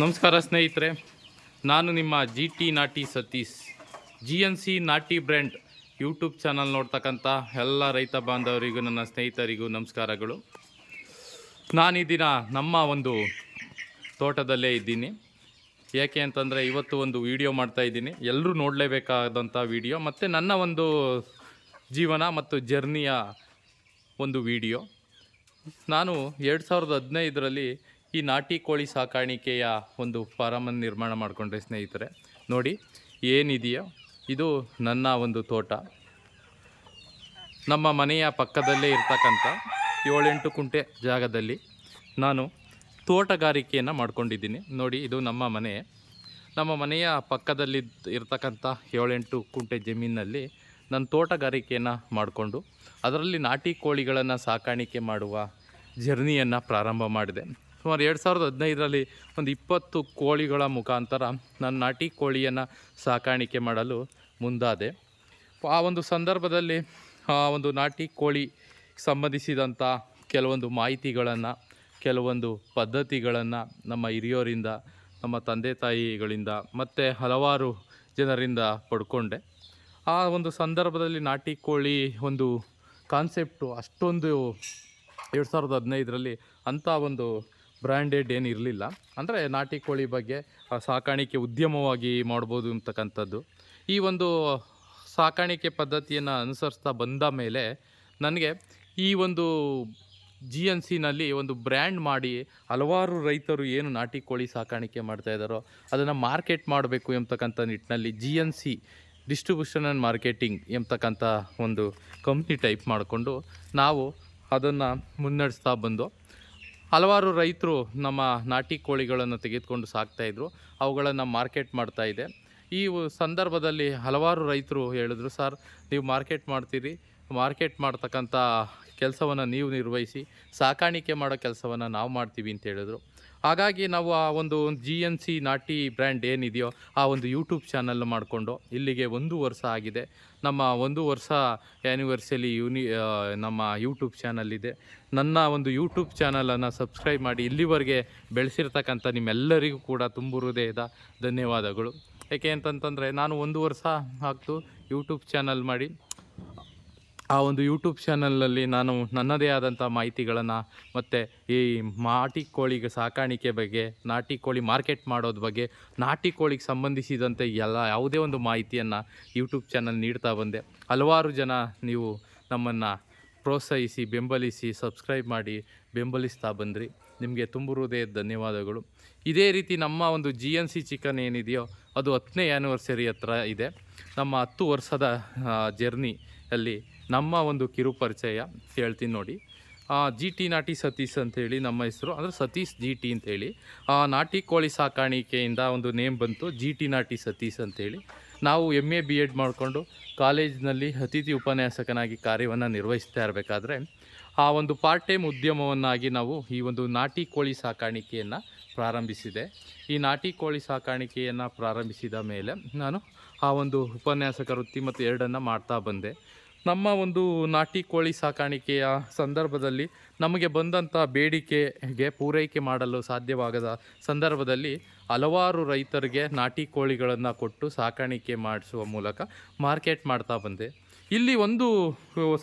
ನಮಸ್ಕಾರ ಸ್ನೇಹಿತರೆ, ನಾನು ನಿಮ್ಮ ಜಿ ಟಿ ನಾಟಿ ಸತೀಶ್. ಜಿ ಎನ್ ಸಿ ನಾಟಿ ಬ್ರ್ಯಾಂಡ್ ಯೂಟ್ಯೂಬ್ ಚಾನಲ್ ನೋಡ್ತಕ್ಕಂಥ ಎಲ್ಲ ರೈತ ಬಾಂಧವರಿಗೂ, ನನ್ನ ಸ್ನೇಹಿತರಿಗೂ ನಮಸ್ಕಾರಗಳು. ನಾನು ಈ ದಿನ ನಮ್ಮ ಒಂದು ತೋಟದಲ್ಲೇ ಇದ್ದೀನಿ. ಯಾಕೆ ಅಂತಂದರೆ ಇವತ್ತು ಒಂದು ವಿಡಿಯೋ ಮಾಡ್ತಾ ಇದ್ದೀನಿ. ಎಲ್ಲರೂ ನೋಡಲೇಬೇಕಾದಂಥ ವಿಡಿಯೋ ಮತ್ತು ನನ್ನ ಒಂದು ಜೀವನ ಮತ್ತು ಜರ್ನಿಯ ಒಂದು ವಿಡಿಯೋ. ನಾನು ಎರಡು ಸಾವಿರದ ಹದಿನೈದರಲ್ಲಿ ಈ ನಾಟಿ ಕೋಳಿ ಸಾಕಾಣಿಕೆಯ ಒಂದು ಫಾರಮನ್ನು ನಿರ್ಮಾಣ ಮಾಡಿಕೊಂಡ್ರೆ ಸ್ನೇಹಿತರೆ, ನೋಡಿ, ಏನಿದೆಯೋ, ಇದು ನನ್ನ ಒಂದು ತೋಟ. ನಮ್ಮ ಮನೆಯ ಪಕ್ಕದಲ್ಲೇ ಇರ್ತಕ್ಕಂಥ ಏಳೆಂಟು ಕುಂಟೆ ಜಾಗದಲ್ಲಿ ನಾನು ತೋಟಗಾರಿಕೆಯನ್ನು ಮಾಡ್ಕೊಂಡಿದ್ದೀನಿ. ನೋಡಿ, ಇದು ನಮ್ಮ ಮನೆ. ನಮ್ಮ ಮನೆಯ ಪಕ್ಕದಲ್ಲಿ ಇರ್ತಕ್ಕಂಥ ಏಳೆಂಟು ಕುಂಟೆ ಜಮೀನಿನಲ್ಲಿ ನಾನು ತೋಟಗಾರಿಕೆಯನ್ನು ಮಾಡಿಕೊಂಡು, ಅದರಲ್ಲಿ ನಾಟಿ ಕೋಳಿಗಳನ್ನು ಸಾಕಾಣಿಕೆ ಮಾಡುವ ಜರ್ನಿಯನ್ನು ಪ್ರಾರಂಭ ಮಾಡಿದೆ. ಸುಮಾರು ಎರಡು ಸಾವಿರದ ಹದಿನೈದರಲ್ಲಿ ಒಂದು ಇಪ್ಪತ್ತು ಕೋಳಿಗಳ ಮುಖಾಂತರ ನಾನು ನಾಟಿ ಕೋಳಿಯನ್ನು ಸಾಕಾಣಿಕೆ ಮಾಡಲು ಮುಂದಾದೆ. ಆ ಒಂದು ಸಂದರ್ಭದಲ್ಲಿ, ಆ ಒಂದು ನಾಟಿ ಕೋಳಿ ಸಂಬಂಧಿಸಿದಂಥ ಕೆಲವೊಂದು ಮಾಹಿತಿಗಳನ್ನು, ಕೆಲವೊಂದು ಪದ್ಧತಿಗಳನ್ನು ನಮ್ಮ ಹಿರಿಯೋರಿಂದ, ನಮ್ಮ ತಂದೆ ತಾಯಿಗಳಿಂದ ಮತ್ತು ಹಲವಾರು ಜನರಿಂದ ಪಡ್ಕೊಂಡೆ. ಆ ಒಂದು ಸಂದರ್ಭದಲ್ಲಿ ನಾಟಿ ಕೋಳಿ ಒಂದು ಕಾನ್ಸೆಪ್ಟು ಅಷ್ಟೊಂದು ಎರಡು ಸಾವಿರದ ಹದಿನೈದರಲ್ಲಿ ಅಂಥ ಒಂದು ಬ್ರ್ಯಾಂಡೆಡ್ ಏನು ಇರಲಿಲ್ಲ. ಅಂದರೆ ನಾಟಿ ಕೋಳಿ ಬಗ್ಗೆ ಸಾಕಾಣಿಕೆ ಉದ್ಯಮವಾಗಿ ಮಾಡ್ಬೋದು ಅಂತಕ್ಕಂಥದ್ದು. ಈ ಒಂದು ಸಾಕಾಣಿಕೆ ಪದ್ಧತಿಯನ್ನು ಅನುಸರಿಸ್ತಾ ಬಂದ ಮೇಲೆ ನನಗೆ ಈ ಒಂದು ಜಿ ಎನ್ ಸಿನಲ್ಲಿ ಒಂದು ಬ್ರ್ಯಾಂಡ್ ಮಾಡಿ ಹಲವಾರು ರೈತರು ಏನು ನಾಟಿ ಕೋಳಿ ಸಾಕಾಣಿಕೆ ಮಾಡ್ತಾ ಇದ್ದಾರೋ ಅದನ್ನು ಮಾರ್ಕೆಟ್ ಮಾಡಬೇಕು ಎಂಬತಕ್ಕಂಥ ನಿಟ್ಟಿನಲ್ಲಿ G N C distribution and marketing ಎಂಬತಕ್ಕಂಥ ಒಂದು ಕಂಪ್ನಿ ಟೈಪ್ ಮಾಡಿಕೊಂಡು ನಾವು ಅದನ್ನು ಮುನ್ನಡೆಸ್ತಾ ಬಂದು ಹಲವಾರು ರೈತರು ನಮ್ಮ ನಾಟಿ ಕೋಳಿಗಳನ್ನು ತೆಗೆದುಕೊಂಡು ಸಾಕ್ತಾಯಿದ್ರು ಅವುಗಳನ್ನು ಮಾರ್ಕೆಟ್ ಮಾಡ್ತಾ ಇದೆ. ಈ ಸಂದರ್ಭದಲ್ಲಿ ಹಲವಾರು ರೈತರು ಹೇಳಿದ್ರು, ಸರ್, ನೀವು ಮಾರ್ಕೆಟ್ ಮಾಡ್ತೀರಿ, ಮಾರ್ಕೆಟ್ ಮಾಡ್ತಕ್ಕಂಥ ಕೆಲಸವನ್ನು ನೀವು ನಿರ್ವಹಿಸಿ, ಸಾಕಾಣಿಕೆ ಮಾಡೋ ಕೆಲಸವನ್ನು ನಾವು ಮಾಡ್ತೀವಿ ಅಂತ ಹೇಳಿದ್ರು. ಹಾಗಾಗಿ ನಾವು ಆ ಒಂದು G N C Nati brand ಏನಿದೆಯೋ ಆ ಒಂದು ಯೂಟ್ಯೂಬ್ ಚಾನಲ್ ಮಾಡಿಕೊಂಡು ಇಲ್ಲಿಗೆ ಒಂದು ವರ್ಷ ಆಗಿದೆ. ನಮ್ಮ ಒಂದು ವರ್ಷ ಆ್ಯನಿವರ್ಸಲಿ ಯೂನಿ ನಮ್ಮ ಯೂಟ್ಯೂಬ್ ಚಾನಲ್ ಇದೆ. ನನ್ನ ಒಂದು ಯೂಟ್ಯೂಬ್ ಚಾನಲನ್ನು ಸಬ್ಸ್ಕ್ರೈಬ್ ಮಾಡಿ ಇಲ್ಲಿವರೆಗೆ ಬೆಳೆಸಿರ್ತಕ್ಕಂಥ ನಿಮ್ಮೆಲ್ಲರಿಗೂ ಕೂಡ ತುಂಬ ಹೃದಯದ ಧನ್ಯವಾದಗಳು. ಏಕೆ ಅಂತಂತಂದರೆ ನಾನು ಒಂದು ವರ್ಷ ಆಗ್ತು ಯೂಟ್ಯೂಬ್ ಚಾನಲ್ ಮಾಡಿ ಆ ಒಂದು ಯೂಟ್ಯೂಬ್ ಚಾನಲಲ್ಲಿ ನಾನು ನನ್ನದೇ ಆದಂಥ ಮಾಹಿತಿಗಳನ್ನು ಮತ್ತು ಈ ನಾಟಿ ಕೋಳಿಗೆ ಸಾಕಾಣಿಕೆ ಬಗ್ಗೆ, ನಾಟಿ ಕೋಳಿ ಮಾರ್ಕೆಟ್ ಮಾಡೋದ್ರ ಬಗ್ಗೆ, ನಾಟಿ ಕೋಳಿಗೆ ಸಂಬಂಧಿಸಿದಂತೆ ಎಲ್ಲ ಯಾವುದೇ ಒಂದು ಮಾಹಿತಿಯನ್ನು ಯೂಟ್ಯೂಬ್ ಚಾನಲ್ ನೀಡ್ತಾ ಬಂದೆ. ಹಲವಾರು ಜನ ನೀವು ನಮ್ಮನ್ನು ಪ್ರೋತ್ಸಾಹಿಸಿ, ಬೆಂಬಲಿಸಿ ಸಬ್ಸ್ಕ್ರೈಬ್ ಮಾಡಿ ಬೆಂಬಲಿಸ್ತಾ ಬಂದ್ರಿ. ನಿಮಗೆ ತುಂಬ ಧನ್ಯವಾದಗಳು. ಇದೇ ರೀತಿ ನಮ್ಮ ಒಂದು ಜಿ ಎನ್ ಸಿ ಚಿಕನ್ ಏನಿದೆಯೋ, ಅದು ಹತ್ತನೇ ಆ್ಯನಿವರ್ಸರಿ ಹತ್ರ ಇದೆ. ನಮ್ಮ ಹತ್ತು ವರ್ಷದ ಜರ್ನಿ ಅಲ್ಲಿ ನಮ್ಮ ಒಂದು ಕಿರು ಪರಿಚಯ ಹೇಳ್ತೀನಿ ನೋಡಿ. ಜಿ ಟಿ ನಾಟಿ ಸತೀಶ್ ಅಂತೇಳಿ ನಮ್ಮ ಹೆಸರು. ಅಂದರೆ ಸತೀಶ್ ಜಿ ಟಿ ಅಂತೇಳಿ ನಾಟಿ ಕೋಳಿ ಸಾಕಾಣಿಕೆಯಿಂದ ಒಂದು ನೇಮ್ ಬಂತು ಜಿ ಟಿ ನಾಟಿ ಸತೀಶ್ ಅಂತೇಳಿ ನಾವು ಎಂ ಎ ಬಿ ಎಡ್ ಮಾಡಿಕೊಂಡು ಕಾಲೇಜಿನಲ್ಲಿ ಅತಿಥಿ ಉಪನ್ಯಾಸಕನಾಗಿ ಕಾರ್ಯವನ್ನು ನಿರ್ವಹಿಸ್ತಾ ಇರಬೇಕಾದ್ರೆ, ಆ ಒಂದು ಪಾರ್ಟ್ ಟೈಮ್ ಉದ್ಯಮವನ್ನಾಗಿ ನಾವು ಈ ಒಂದು ನಾಟಿ ಕೋಳಿ ಸಾಕಾಣಿಕೆಯನ್ನು ಪ್ರಾರಂಭಿಸಿದೆ. ಈ ನಾಟಿ ಕೋಳಿ ಸಾಕಾಣಿಕೆಯನ್ನು ಪ್ರಾರಂಭಿಸಿದ ಮೇಲೆ ನಾನು ಆ ಒಂದು ಉಪನ್ಯಾಸಕ ವೃತ್ತಿ ಮತ್ತು ಎರಡನ್ನು ಮಾಡ್ತಾ ಬಂದೆ. ನಮ್ಮ ಒಂದು ನಾಟಿ ಕೋಳಿ ಸಾಕಾಣಿಕೆಯ ಸಂದರ್ಭದಲ್ಲಿ ನಮಗೆ ಬಂದಂಥ ಬೇಡಿಕೆಗೆ ಪೂರೈಕೆ ಮಾಡಲು ಸಾಧ್ಯವಾಗದ ಸಂದರ್ಭದಲ್ಲಿ ಹಲವಾರು ರೈತರಿಗೆ ನಾಟಿ ಕೋಳಿಗಳನ್ನು ಕೊಟ್ಟು ಸಾಕಾಣಿಕೆ ಮಾಡಿಸುವ ಮೂಲಕ ಮಾರ್ಕೆಟ್ ಮಾಡ್ತಾ ಬಂದೆ. ಇಲ್ಲಿ ಒಂದು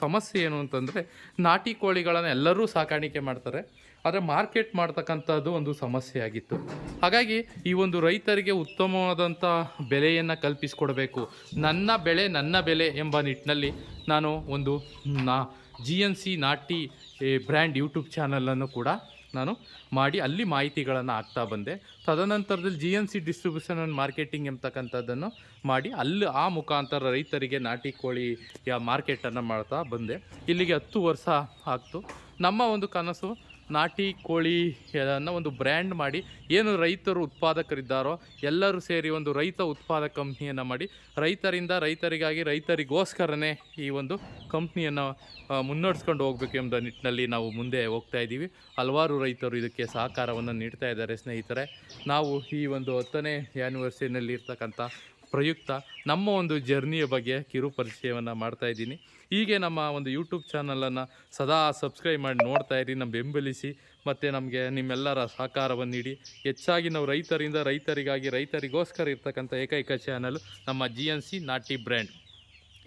ಸಮಸ್ಯೆ ಏನು ಅಂತಂದರೆ ನಾಟಿ ಕೋಳಿಗಳನ್ನು ಎಲ್ಲರೂ ಸಾಕಾಣಿಕೆ ಮಾಡ್ತಾರೆ. ಆದರೆ ಮಾರ್ಕೆಟ್ ಮಾಡ್ತಕ್ಕಂಥದ್ದು ಒಂದು ಸಮಸ್ಯೆ ಆಗಿತ್ತು. ಹಾಗಾಗಿ ಈ ಒಂದು ರೈತರಿಗೆ ಉತ್ತಮವಾದಂಥ ಬೆಲೆಯನ್ನು ಕಲ್ಪಿಸಿಕೊಡಬೇಕು. ನನ್ನ ಬೆಳೆ ನನ್ನ ಬೆಲೆ ಎಂಬ ನಿಟ್ಟಿನಲ್ಲಿ ನಾನು ಒಂದು ನಾ ಜಿ ಎನ್ ಸಿ ನಾಟಿ ಬ್ರ್ಯಾಂಡ್ ಯೂಟ್ಯೂಬ್ ಚಾನಲನ್ನು ಕೂಡ ನಾನು ಮಾಡಿ ಅಲ್ಲಿ ಮಾಹಿತಿಗಳನ್ನು ಹಾಕ್ತಾ ಬಂದೆ. ತದನಂತರದಲ್ಲಿ G N C distribution and marketing ಎಂಬತಕ್ಕಂಥದ್ದನ್ನು ಮಾಡಿ ಅಲ್ಲಿ ಆ ಮುಖಾಂತರ ರೈತರಿಗೆ ನಾಟಿ ಕೋಳಿಯ ಮಾರ್ಕೆಟನ್ನು ಮಾಡ್ತಾ ಬಂದೆ. ಇಲ್ಲಿಗೆ ಹತ್ತು ವರ್ಷ ಆಗ್ತು. ನಮ್ಮ ಒಂದು ಕನಸು ನಾಟಿ, ಕೋಳಿ ಕೋಳಿಯನ್ನು ಒಂದು ಬ್ರ್ಯಾಂಡ್ ಮಾಡಿ ಏನು ರೈತರು ಉತ್ಪಾದಕರಿದ್ದಾರೋ ಎಲ್ಲರೂ ಸೇರಿ ಒಂದು ರೈತ ಉತ್ಪಾದಕ ಕಂಪ್ನಿಯನ್ನು ಮಾಡಿ ರೈತರಿಂದ ರೈತರಿಗಾಗಿ ರೈತರಿಗೋಸ್ಕರನೇ ಈ ಒಂದು ಕಂಪ್ನಿಯನ್ನು ಮುನ್ನಡೆಸ್ಕೊಂಡು ಹೋಗಬೇಕು ಎಂಬ ನಿಟ್ಟಿನಲ್ಲಿ ನಾವು ಮುಂದೆ ಹೋಗ್ತಾ ಇದ್ದೀವಿ. ಹಲವಾರು ರೈತರು ಇದಕ್ಕೆ ಸಹಕಾರವನ್ನು ನೀಡ್ತಾ ಇದ್ದಾರೆ ಸ್ನೇಹಿತರೆ. ನಾವು ಈ ಒಂದು ಹತ್ತನೇ ಆ್ಯನಿವರ್ಸರಿನಲ್ಲಿ ಇರ್ತಕ್ಕಂಥ ಪ್ರಯುಕ್ತ ನಮ್ಮ ಒಂದು ಜರ್ನಿಯ ಬಗ್ಗೆ ಕಿರು ಪರಿಚಯವನ್ನು ಮಾಡ್ತಾ ಇದ್ದೀನಿ. ಹೀಗೆ ನಮ್ಮ ಒಂದು ಯೂಟ್ಯೂಬ್ ಚಾನಲನ್ನು ಸದಾ ಸಬ್ಸ್ಕ್ರೈಬ್ ಮಾಡಿ ನೋಡ್ತಾ ಇರಿ ನಮ್ಮ ಬೆಂಬಲಿಸಿ, ಮತ್ತು ನಮಗೆ ನಿಮ್ಮೆಲ್ಲರ ಸಹಕಾರವನ್ನು ನೀಡಿ. ಹೆಚ್ಚಾಗಿ ನಾವು ರೈತರಿಂದ, ರೈತರಿಗಾಗಿ, ರೈತರಿಗೋಸ್ಕರ ಇರ್ತಕ್ಕಂಥ ಏಕೈಕ ಚಾನಲು ನಮ್ಮ G N C Nati brand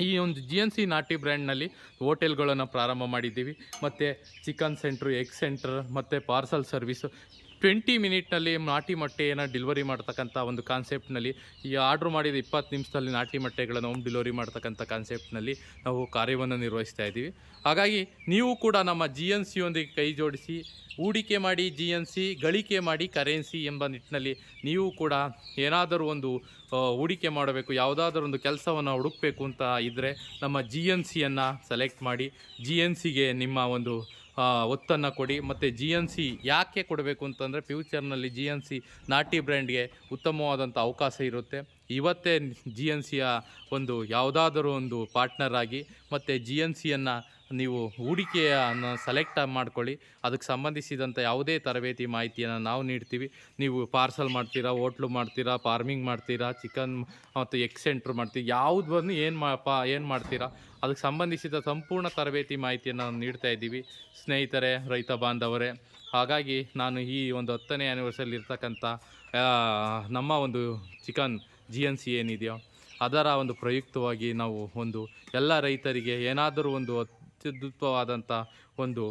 ಈ ಒಂದು ಜಿ ಎನ್ ಸಿ ನಾಟಿ ಬ್ರ್ಯಾಂಡ್ನಲ್ಲಿ ಹೋಟೆಲ್ಗಳನ್ನು ಪ್ರಾರಂಭ ಮಾಡಿದ್ದೀವಿ. ಮತ್ತು ಚಿಕನ್ ಸೆಂಟ್ರು ಎಗ್ ಸೆಂಟ್ರ್ ಮತ್ತು ಪಾರ್ಸಲ್ ಸರ್ವಿಸು ಟ್ವೆಂಟಿ ಮಿನಿಟ್ನಲ್ಲಿ ನಾಟಿ ಮೊಟ್ಟೆಯನ್ನು ಡೆಲಿವರಿ ಮಾಡ್ತಕ್ಕಂಥ ಒಂದು ಕಾನ್ಸೆಪ್ಟ್ನಲ್ಲಿ ಈ ಆರ್ಡ್ರ್ ಮಾಡಿದ ಇಪ್ಪತ್ತು ನಿಮಿಷದಲ್ಲಿ ನಾಟಿ ಮೊಟ್ಟೆಗಳನ್ನು ಹೋಮ್ ಡೆಲಿವರಿ ಮಾಡ್ತಕ್ಕಂಥ ಕಾನ್ಸೆಪ್ಟ್ನಲ್ಲಿ ನಾವು ಕಾರ್ಯವನ್ನು ನಿರ್ವಹಿಸ್ತಾ ಇದ್ದೀವಿ. ಹಾಗಾಗಿ ನೀವು ಕೂಡ ನಮ್ಮ ಜಿ ಎನ್ ಸಿಯೊಂದಿಗೆ ಕೈ ಜೋಡಿಸಿ, ಹೂಡಿಕೆ ಮಾಡಿ ಜಿ ಎನ್ ಸಿ ಗಳಿಕೆ ಮಾಡಿ ಕರೆನ್ಸಿ ಎಂಬ ನಿಟ್ಟಿನಲ್ಲಿ ನೀವು ಕೂಡ ಏನಾದರೂ ಒಂದು ಹೂಡಿಕೆ ಮಾಡಬೇಕು, ಯಾವುದಾದ್ರೂ ಒಂದು ಕೆಲಸವನ್ನು ಹುಡುಕಬೇಕು ಅಂತ ಇದ್ದರೆ ನಮ್ಮ ಜಿ ಎನ್ ಸಿಯನ್ನು ಸೆಲೆಕ್ಟ್ ಮಾಡಿ ಜಿ ಎನ್ ಸಿಗೆ ನಿಮ್ಮ ಒಂದು ಒತ್ತನ್ನು ಕೊಡಿ. ಮತ್ತು ಜಿ ಎನ್ ಸಿ ಯಾಕೆ ಕೊಡಬೇಕು ಅಂತಂದರೆ ಫ್ಯೂಚರ್ನಲ್ಲಿ ಜಿ ಎನ್ ಸಿ ನಾಟಿ ಬ್ರ್ಯಾಂಡ್ಗೆ ಉತ್ತಮವಾದಂಥ ಅವಕಾಶ ಇರುತ್ತೆ. ಇವತ್ತೇ ಜಿ ಎನ್ ಸಿಯ ಒಂದು ಯಾವುದಾದರೂ ಒಂದು ಪಾರ್ಟ್ನರ್ ಆಗಿ ಮತ್ತು ಜಿ ಎನ್ ಸಿಯನ್ನು ನೀವು ಹೂಡಿಕೆಯನ್ನು ಸೆಲೆಕ್ಟ್ ಮಾಡ್ಕೊಳ್ಳಿ. ಅದಕ್ಕೆ ಸಂಬಂಧಿಸಿದಂಥ ಯಾವುದೇ ತರಬೇತಿ ಮಾಹಿತಿಯನ್ನು ನಾವು ನೀಡ್ತೀವಿ. ನೀವು ಪಾರ್ಸಲ್ ಮಾಡ್ತೀರಾ, ಹೋಟ್ಲು ಮಾಡ್ತೀರಾ ಫಾರ್ಮಿಂಗ್ ಮಾಡ್ತೀರಾ ಚಿಕನ್ ಮತ್ತು ಎಗ್ ಸೆಂಟ್ರ್ ಮಾಡ್ತೀರಾ ಯಾವುದು ಬಂದು ಏನು ಮಾ ಪಾ ಏನು ಮಾಡ್ತೀರಾ, ಅದಕ್ಕೆ ಸಂಬಂಧಿಸಿದ ಸಂಪೂರ್ಣ ತರಬೇತಿ ಮಾಹಿತಿಯನ್ನು ನಾವು ನೀಡ್ತಾ ಇದ್ದೀವಿ. ಸ್ನೇಹಿತರೆ, ರೈತ ಬಾಂಧವರೇ, ಹಾಗಾಗಿ ನಾನು ಈ ಒಂದು ಹತ್ತನೇ ಆ್ಯನಿವರ್ಸರಿ ಇರ್ತಕ್ಕಂಥ ನಮ್ಮ ಒಂದು ಚಿಕನ್ ಜಿ ಎನ್ ಸಿ ಏನಿದೆಯೋ ಅದರ ಒಂದು ಪ್ರಯುಕ್ತವಾಗಿ ನಾವು ಒಂದು ಎಲ್ಲ ರೈತರಿಗೆ ಏನಾದರೂ ಒಂದು ಅತ್ಯದ್ಭುತವಾದಂಥ ಒಂದು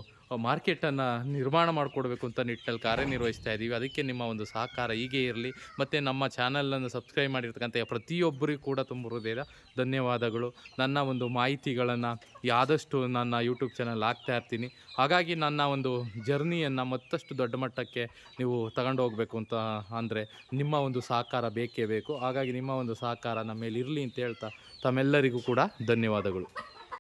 ಮಾರ್ಕೆಟನ್ನು ನಿರ್ಮಾಣ ಮಾಡಿಕೊಡ್ಬೇಕು ಅಂತ ನಿಟ್ಟಿನಲ್ಲಿ ಕಾರ್ಯನಿರ್ವಹಿಸ್ತಾ ಇದ್ದೀವಿ ಅದಕ್ಕೆ ನಿಮ್ಮ ಒಂದು ಸಹಕಾರ ಹೀಗೆ ಇರಲಿ. ಮತ್ತು ನಮ್ಮ ಚಾನಲನ್ನು ಸಬ್ಸ್ಕ್ರೈಬ್ ಮಾಡಿರ್ತಕ್ಕಂಥ ಪ್ರತಿಯೊಬ್ಬರಿಗೂ ಕೂಡ ತುಂಬ ಧನ್ಯವಾದಗಳು. ನನ್ನ ಒಂದು ಮಾಹಿತಿಗಳನ್ನು ಆದಷ್ಟು ನನ್ನ ಯೂಟ್ಯೂಬ್ ಚಾನಲ್ ಹಾಕ್ತಾ ಇರ್ತೀನಿ. ಹಾಗಾಗಿ ನನ್ನ ಒಂದು ಜರ್ನಿಯನ್ನು ಮತ್ತಷ್ಟು ದೊಡ್ಡ ಮಟ್ಟಕ್ಕೆ ನೀವು ತಗೊಂಡು ಹೋಗಬೇಕು ಅಂತ ಅಂದರೆ ನಿಮ್ಮ ಒಂದು ಸಹಕಾರ ಬೇಕೇ ಬೇಕು. ಹಾಗಾಗಿ ನಿಮ್ಮ ಒಂದು ಸಹಕಾರ ನಮ್ಮ ಮೇಲೆ ಇರಲಿ ಅಂತ ಹೇಳ್ತಾ ತಮ್ಮೆಲ್ಲರಿಗೂ ಕೂಡ ಧನ್ಯವಾದಗಳು.